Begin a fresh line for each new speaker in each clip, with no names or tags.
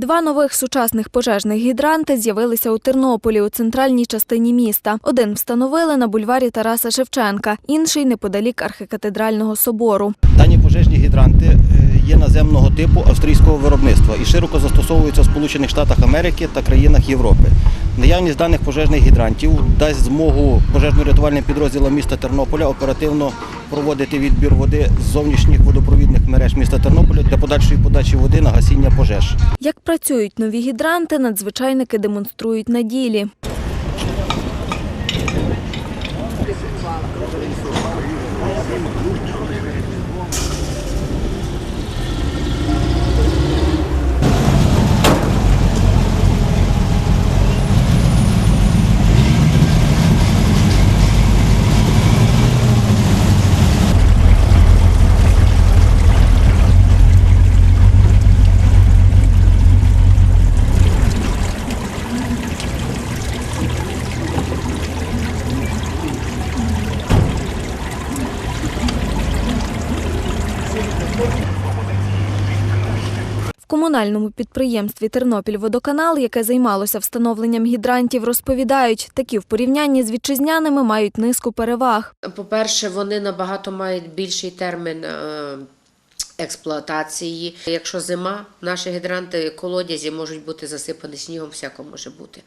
Два нових сучасних пожежних гідранти з'явилися у Тернополі у центральній частині міста. Один встановили на бульварі Тараса Шевченка, інший неподалік архікатедрального собору.
Дані пожежні гідранти е, є наземного типу австрійського виробництва і широко застосовуються в Сполучених Штатах Америки та країнах Європи. Наявність даних пожежних гідрантів дасть змогу пожежно-рятувальним підрозділам міста Тернополя оперативно проводити відбір води з зовнішніх водопровідних мереж міста Тернополя для подальшої подачі води на гасіння пожеж.
Як працюють нові гідранти, надзвичайники демонструють на ділі. В комунальному підприємстві Тернопільводоканал, яке займалося встановленням гідрантів, розповідають, такі в порівнянні з вітчизняними мають низку переваг.
По-перше, вони набагато мають більший термін е, експлуатації. Якщо зима, наші гідранти колодязі можуть бути засипані снігом, всяко може бути.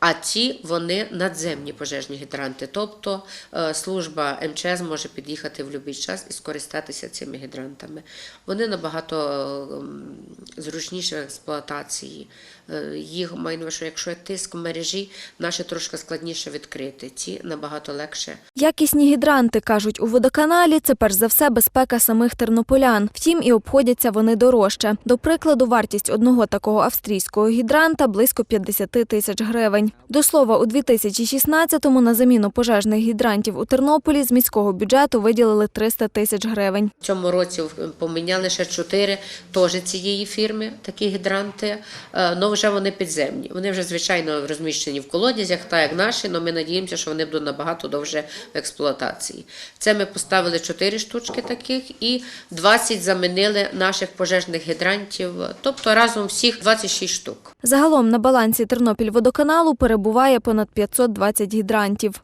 А ті вони надземні пожежні гідранти. Тобто е, служба МЧС може під'їхати в будь-який час і скористатися цими гідрантами. Вони набагато е, м, зручніші в експлуатації. Е, Їх увазі, що якщо є тиск в мережі, наші трошки складніше відкрити. Ці набагато легше
Якісні гідранти, кажуть у водоканалі, це перш за все безпека самих тернополян. Втім, і обходяться вони дорожче. До прикладу, вартість одного такого австрійського гідранта близько 50 тисяч гривень. До слова, у 2016-му на заміну пожежних гідрантів у Тернополі з міського бюджету виділили 300 тисяч гривень.
В цьому році поміняли ще чотири теж цієї фірми, такі гідранти. але вже вони підземні. Вони вже, звичайно, розміщені в колодязях, так як наші, але ми надіємося, що вони будуть набагато довше в експлуатації. Це ми поставили чотири штучки таких і 20 замінили наших пожежних гідрантів, тобто разом всіх 26 штук.
Загалом на балансі Тернопільводоканалу перебуває понад 520 гідрантів.